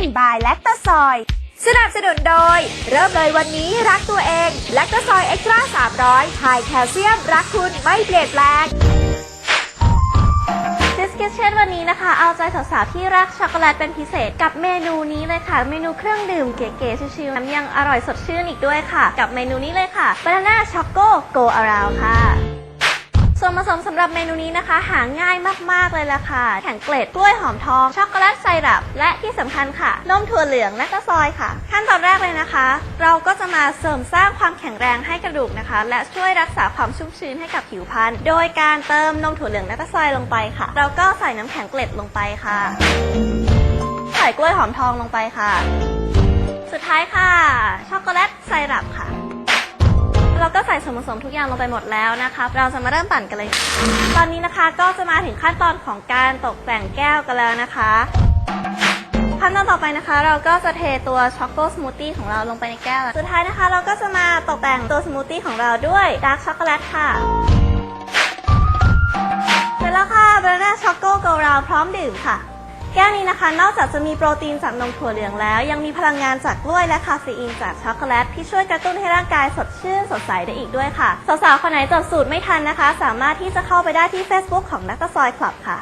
Kitchen by l a c t o s o y สนับสนุนโดย เริ่มเลยวันนี้รักตัวเอง l a c t o s o y Extra 300ไฮแคลเซียมรักคุณไม่เปลี่ยนแปลงดิสกิเชนวันนี้นะคะ เอาใจสาวๆที่รักช็อกโกแลตเป็นพิเศษกับเมนูนี้เลยค่ะ เมนูเครื่องดื่มเก๋ๆชิวๆน้ำยังอร่อยสดชื่นอีกด้วยค่ะ กับเมนูนี้เลยค่ะ Banana Choco Go Around ค่ะ ส่วนผสมสำหรับเมนูนี้นะคะ หาง่ายมากๆเลยล่ะค่ะแข็งเกล็ดกล้วยหอมทอง ช็อกโกแลตไซรัปและที่สำคัญค่ะนมถั่วเหลืองและก็ซอยค่ะ ขั้นตอนแรกเลยนะคะ เราก็จะมาเสริมสร้างความแข็งแรงให้กระดูกนะคะ และช่วยรักษาความชุ่มชื้นให้กับผิวพรรณโดยการเติมนมถั่วเหลืองและก็ซอยลงไปค่ะ เราก็ใส่น้ำแข็งเกล็ดลงไปค่ะ ใส่กล้วยหอมทองลงไปค่ะ สุดท้ายค่ะ ช็อกโกแลตไซรัปค่ะ เราก็ใส่ส่วนผสมทุกอย่างลงไปหมดแล้วนะคะเราจะมาเริ่มปั่นกันเลย ตอนนี้นะคะก็จะมาถึงขั้นตอนของการตกแต่งแก้วกันแล้วนะคะ ขั้นตอนต่อไปนะคะ เราก็จะเทตัวช็อกโกสมูทตี้ของเราลงไปในแก้วสุดท้ายนะคะ เราก็จะมาตกแต่งตัวสมูทตี้ของเราด้วยดาร์กช็อกโกแลตค่ะเสร็จแล้วค่ะบานาน่าช็อกโกโกราวพร้อมดื่มค่ะ แก้วนี้นะคะ นอกจากจะมีโปรตีนจากนมถั่วเหลืองแล้ว ยังมีพลังงานจากกล้วยและคาเฟอีนจากช็อกโกแลตที่ช่วยกระตุ้นให้ร่างกายสดชื่นสดใสได้อีกด้วยค่ะ สาวๆ คนไหนจดสูตรไม่ทันนะคะ สามารถที่จะเข้าไปได้ที่ Facebook ของนักซอยคลับค่ะ